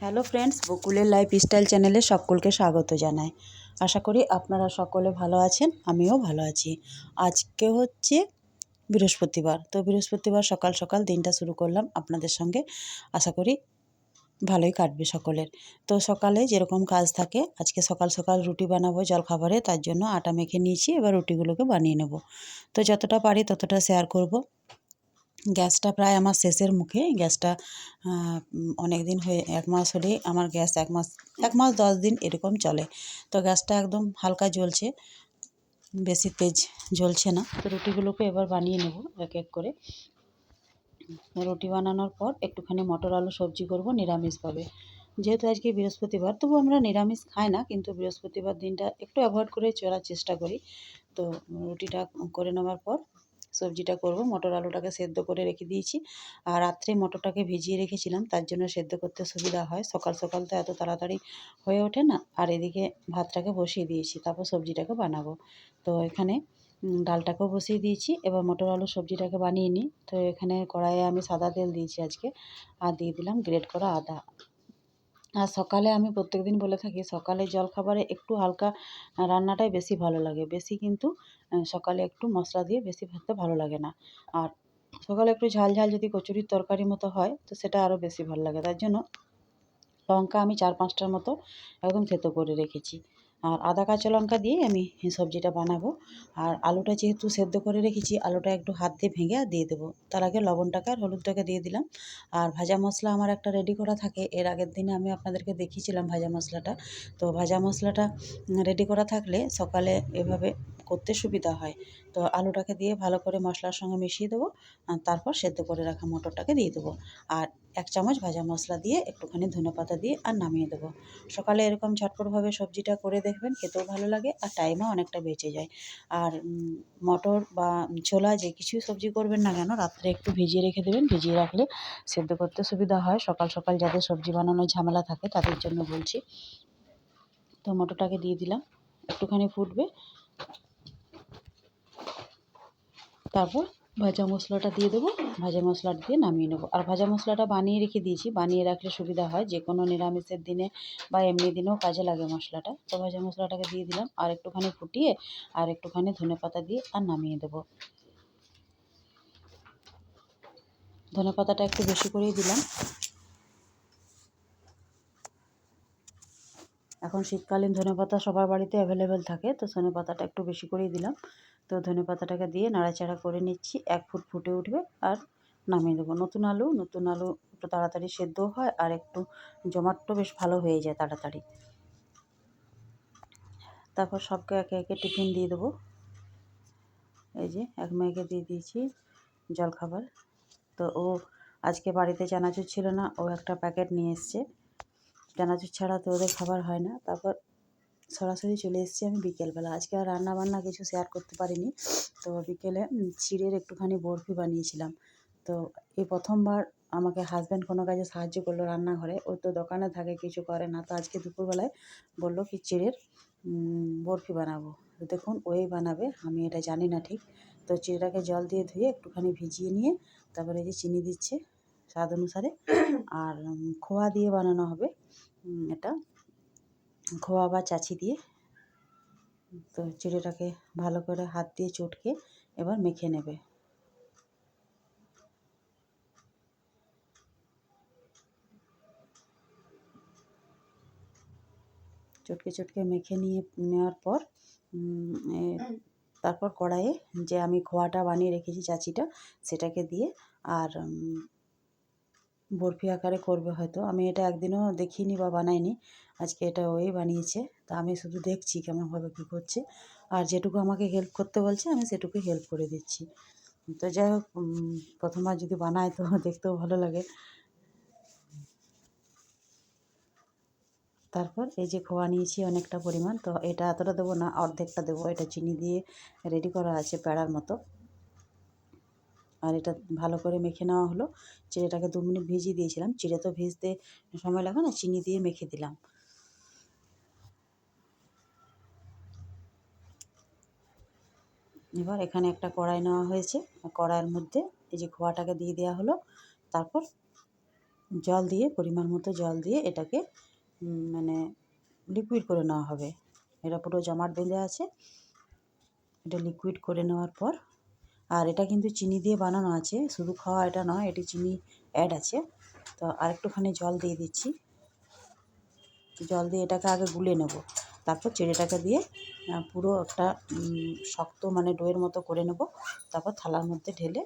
Hello friends, বকুলের life style চ্যানেলে সকলকে স্বাগত জানাই। আশা করি আপনারা সকলে ভালো আছেন, আমিও ভালো আছি। আজকে হচ্ছে বৃহস্পতিবার, তো বৃহস্পতিবার সকাল সকাল দিনটা শুরু করলাম আপনাদের সঙ্গে। আশা করি ভালোই কাটবে সকলের। তো সকালে যেরকম কাজ থাকে, আজকে সকাল সকাল রুটি বানাবো জলখাবারে, তার জন্য আটা মেখে নিয়েছি, এবার রুটিগুলোকে বানিয়ে নেব। তো যতটা পারি ততটা শেয়ার করব। গ্যাসটা প্রায় আমার শেষের মুখে। গ্যাসটা অনেক দিন হয়ে, এক মাস হলেই আমার গ্যাস এক মাস এক মাস দশ দিন এরকম চলে। তো গ্যাসটা একদম হালকা জ্বলছে। বেশি তেজ জ্বলছে না। তো রুটিগুলোকে এবার বানিয়ে নেব এক এক করে। রুটি বানানোর পর একটুখানি মটর আলু সবজি করব নিরামিষভাবে। যেহেতু আজকে বৃহস্পতিবার, তবু আমরা নিরামিষ খাই না, কিন্তু বৃহস্পতিবার দিনটা একটু অ্যাভয়েড করে চলার চেষ্টা করি। তো রুটিটা করে নেওয়ার পর সবজিটা করব। মটর আলুটাকে সেদ্ধ করে রেখে দিয়েছি। আর রাত্রে মটরটাকে ভিজিয়ে রেখেছিলাম, তার জন্য সেদ্ধ করতে সুবিধা হয়। সকাল সকাল তো এত তাড়াতাড়ি হয়ে ওঠে না। আর এদিকে ভাতটাকে বসিয়ে দিয়েছি, তারপর সবজিটাকে বানাবো। তো এখানে ডালটাকেও বসিয়ে দিয়েছি। এবার মটর আলু সবজিটাকে বানিয়ে নিই। তো এখানে কড়াইয়ে আমি সাদা তেল দিয়েছি আজকে। আর দিয়ে দিলাম গ্রেট করা আদা। আর সকালে আমি প্রত্যেক দিন বলে থাকি, সকালে জলখাবারে একটু হালকা রান্নাটাই বেশি ভালো লাগে। বেশি কিন্তু সকালে একটু মশলা দিয়ে বেশি ভাতে ভালো লাগে না। আর সকালে একটু ঝাল ঝাল যদি কচুরির তরকারি মতো হয়, তো সেটা আরও বেশি ভালো লাগে। তার জন্য লঙ্কা আমি চার পাঁচটার মতো একদম থেতো করে রেখেছি। আর আদা, কাঁচা লঙ্কা দিয়ে আমি সবজিটা বানাবো। আর আলুটা যেহেতু সেদ্ধ করে রেখেছি, আলুটা একটু হাত দিয়ে ভেঙে দিয়ে দেবো। তার আগে লবণটাকে আর হলুদটাকে দিয়ে দিলাম। আর ভাজা মশলা আমার একটা রেডি করা থাকে, এর আগের দিনে আমি আপনাদেরকে দেখিয়েছিলাম ভাজা মশলাটা। তো ভাজা মশলাটা রেডি করা থাকলে সকালে এভাবে করতে সুবিধা হয়। তো আলুটাকে দিয়ে ভালো করে মশলার সঙ্গে মিশিয়ে দেবো তারপর সেদ্ধ করে রাখা মটরটাকে দিয়ে দেবো। আর এক চামচ ভাজা মশলা দিয়ে একটুখানি ধনে পাতা দিয়ে আর নামিয়ে দেবো। সকালে এরকম ঝটপটভাবে সবজিটা করে দেখবেন, খেতেও ভালো লাগে আর টাইমও অনেকটা বেঁচে যায়। আর মটর বা ছোলা যে কিছুই সবজি করবেন না কেন, রাত্রে একটু ভিজিয়ে রেখে দেবেন। ভিজিয়ে রাখলে সেদ্ধ করতে সুবিধা হয়। সকাল সকাল যাদের সবজি বানানোর ঝামেলা থাকে তাদের জন্য বলছি। তো মটরটাকে দিয়ে দিলাম। একটুখানি ফুটবে। তারপর ভাজা মশলাটা দিয়ে দেবো, ভাজা মশলা দিয়ে নামিয়ে নেব। আর ভাজা মশলাটা বানিয়ে রেখে দিয়েছি, বানিয়ে রাখলে সুবিধা হয় যে কোনো নিরামিষের দিনে বা এমনি দিনেও কাজে লাগে মশলাটা। তো ভাজা মশলাটাকে দিয়ে দিলাম, আর একটুখানি ফুটিয়ে, আর একটুখানি ধনে পাতা দিয়ে আর নামিয়ে দেবো। ধনে পাতাটা একটু বেশি করেই দিলাম। এখন শীতকালীন ধনে পাতা সবার বাড়িতে অ্যাভেলেবেল থাকে, তো ধনে পাতাটা একটু বেশি করেই দিলাম। তো ধনে পাতাটাকে দিয়ে নাড়াচাড়া করে নিচ্ছি। এক ফুট ফুটে উঠবে আর নামিয়ে দেবো। নতুন আলু নতুন আলু একটু তাড়াতাড়ি সেদ্ধও হয় আর একটু জমাটও বেশ ভালো হয়ে যায় তাড়াতাড়ি। তারপর সবকে একে একে টিফিন দিয়ে দেবো। এই যে এক মেয়েকে দিয়ে দিয়েছি জলখাবার। তো ও আজকে বাড়িতে চানাচুর ছিল না, ও একটা প্যাকেট নিয়ে এসছে। চানাচুর ছাড়া তো ওদের খাবার হয় না। তারপর সরাসরি চলে এসেছি আমি বিকেলবেলা। আজকে আর রান্নাবান্না কিছু শেয়ার করতে পারিনি। তো বিকেলে চিড়ের একটুখানি বরফি বানিয়েছিলাম। তো এই প্রথমবার আমাকে হাজব্যান্ড কোনো কাজে সাহায্য করল রান্নাঘরে। ও তো দোকানে থাকে, কিছু করে না। তো আজকে দুপুরবেলায় বলল কি, চিড়ের বরফি বানাবো। দেখুন, ওই বানাবে। আমি এটা জানি না ঠিক। তো চিড়েটাকে জল দিয়ে ধুয়ে একটুখানি ভিজিয়ে নিয়ে তারপরে যে চিনি দিচ্ছে স্বাদ অনুসারে। আর খোয়া দিয়ে বানানো হবে এটা। খোয়া বা চাচি দিয়ে তো চিড়েটাকে ভালো করে হাত দিয়ে চটকে এবার মেখে নেবে। চটকে চটকে মেখে নিয়ে, নেওয়ার পর তারপর কড়াইয়ে যে আমি খোয়াটা বানিয়ে রেখেছি চাচিটা, সেটাকে দিয়ে আর বরফি আকারে করবে হয়তো। আমি এটা একদিনও দেখিনি বা বানাইনি। আজকে এটা ওই বানিয়েছে। তা আমি শুধু দেখছি কেমনভাবে কী করছে। আর যেটুকু আমাকে হেল্প করতে বলছে, আমি সেটুকুই হেল্প করে দিচ্ছি। তো যাই হোক প্রথমবার যদি বানায় তো দেখতেও ভালো লাগে। তারপর এই যে খোয়া নিয়েছি অনেকটা পরিমাণ, তো এটা এতটা দেবো না, অর্ধেকটা দেবো। এটা চিনি দিয়ে রেডি করা আছে প্যাড়ার মতো। আর এটা ভালো করে মেখে নেওয়া হলো। চিড়েটাকে দু মিনিট ভিজিয়ে দিয়েছিলাম। চিড়ে তো ভিজতে সময় লাগে না, চিনি দিয়ে মেখে দিলাম। এবার এখানে একটা কড়াই নেওয়া হয়েছে। কড়াইয়ের মধ্যে এই যে খোয়াটাকে দিয়ে দেওয়া হলো, তারপর জল দিয়ে, পরিমাণ মতো জল দিয়ে এটাকে মানে লিকুইড করে নেওয়া হবে। এটা পুরো জমাট বেঁধে আছে। এটা লিকুইড করে নেওয়ার পর, আর এটা কিন্তু চিনি দিয়ে বানানো আছে। শুধু খাওয়া এটা নয়, এটি চিনি অ্যাড আছে। তো আরেকটুখানি জল দিয়ে দিচ্ছি। জল দিয়ে এটাকে আগে গুলে নেব। তারপর চিড়েটাকে দিয়ে পুরো একটা শক্ত মানে ডোয়ের মতো করে নেব। তারপর থালার মধ্যে ঢেলে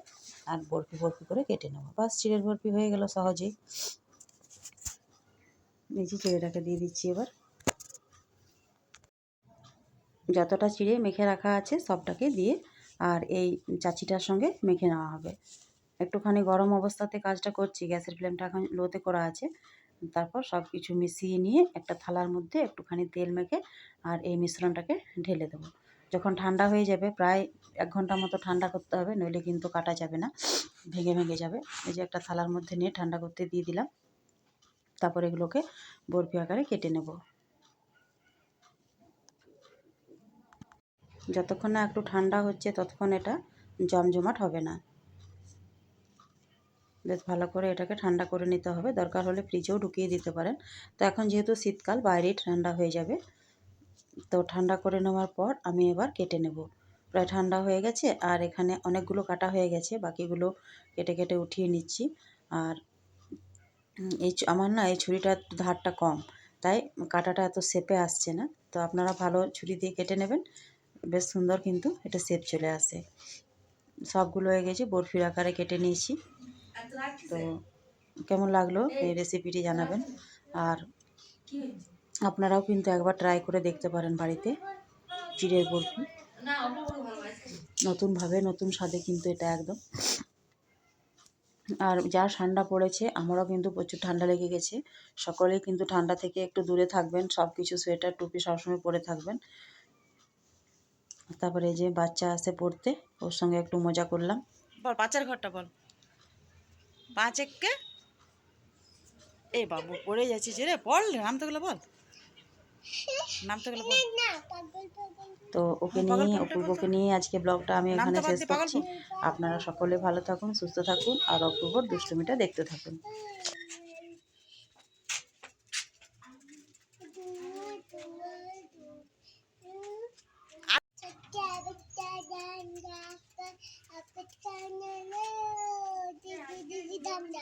আর বরফি বরফি করে কেটে নেব। বাস, চিড়ের বরফি হয়ে গেল সহজেই। যে চিড়েটাকে দিয়ে দিচ্ছি এবার। যতটা চিড়ে মেখে রাখা আছে সবটাকে দিয়ে আর এই চাচিটার সঙ্গে মেখে নেওয়া হবে। একটুখানি গরম অবস্থাতে কাজটা করছি, গ্যাসের ফ্লেমটা এখন লোতে করা আছে। তারপর সব কিছু মিশিয়ে নিয়ে একটা থালার মধ্যে একটুখানি তেল মেখে আর এই মিশ্রণটাকে ঢেলে দেবো। যখন ঠান্ডা হয়ে যাবে, প্রায় এক ঘণ্টা মতো ঠান্ডা করতে হবে, নইলে কিন্তু কাটা যাবে না, ভেঙে ভেঙে যাবে। এই যে একটা থালার মধ্যে নিয়ে ঠান্ডা করতে দিয়ে দিলাম। তারপর এগুলোকে বরফি আকারে কেটে নেব। যতক্ষণ না একটু ঠান্ডা হচ্ছে, ততক্ষণ এটা জমজমাট হবে না। বেশ ভালো করে এটাকে ঠান্ডা করে নিতে হবে। দরকার হলে ফ্রিজেও ঢুকিয়ে দিতে পারেন। তো এখন যেহেতু শীতকাল, বাইরেই ঠান্ডা হয়ে যাবে। তো ঠান্ডা করে নেওয়ার পর আমি এবার কেটে নেব। প্রায় ঠান্ডা হয়ে গেছে আর এখানে অনেকগুলো কাটা হয়ে গেছে। বাকিগুলো কেটে কেটে উঠিয়ে নিচ্ছি। আর এই আমার না এই ছুরিটার ধারটা কম, তাই কাটাটা এত শেপে আসছে না। তো আপনারা ভালো ছুরি দিয়ে কেটে নেবেন। বেশ সুন্দর কিন্তু এটা শেপ চলে আসে। সবগুলো হয়ে গেছে, বরফির আকারে কেটে নিয়েছি। তো কেমন লাগল এই রেসিপিটি জানাবেন? আর আপনারাও কিন্তু একবার ট্রাই করে দেখতে পারেন বাড়িতে। চিড়ের বরফি। নতুনভাবে নতুন স্বাদে কিন্তু এটা একদম। আর যা ঠান্ডা পড়েছে আমারও কিন্তু প্রচুর ঠান্ডা লেগে গেছে। সকলেই কিন্তু ঠান্ডা থেকে একটু দূরে থাকবেন সব কিছু সোয়েটার টুপি সবসময় পরে থাকবেন। তারপরে যে বাচ্চা আসে পড়তে ওর সঙ্গে একটু মজা করলাম। বল পাঁচের ঘরটা বল। পাঁচ এককে এ বাবু পড়ে যাচ্ছিস রে বল গেলে বল। গেলে বল। তো ওকে নিয়ে অপূর্বকে নিয়ে আজকে ব্লগটা আমি এখানে শেষ করছি। আপনারা সকলে ভালো থাকুন সুস্থ থাকুন আর অপূর্বর দুষ্টুমিটা দেখতে থাকুন।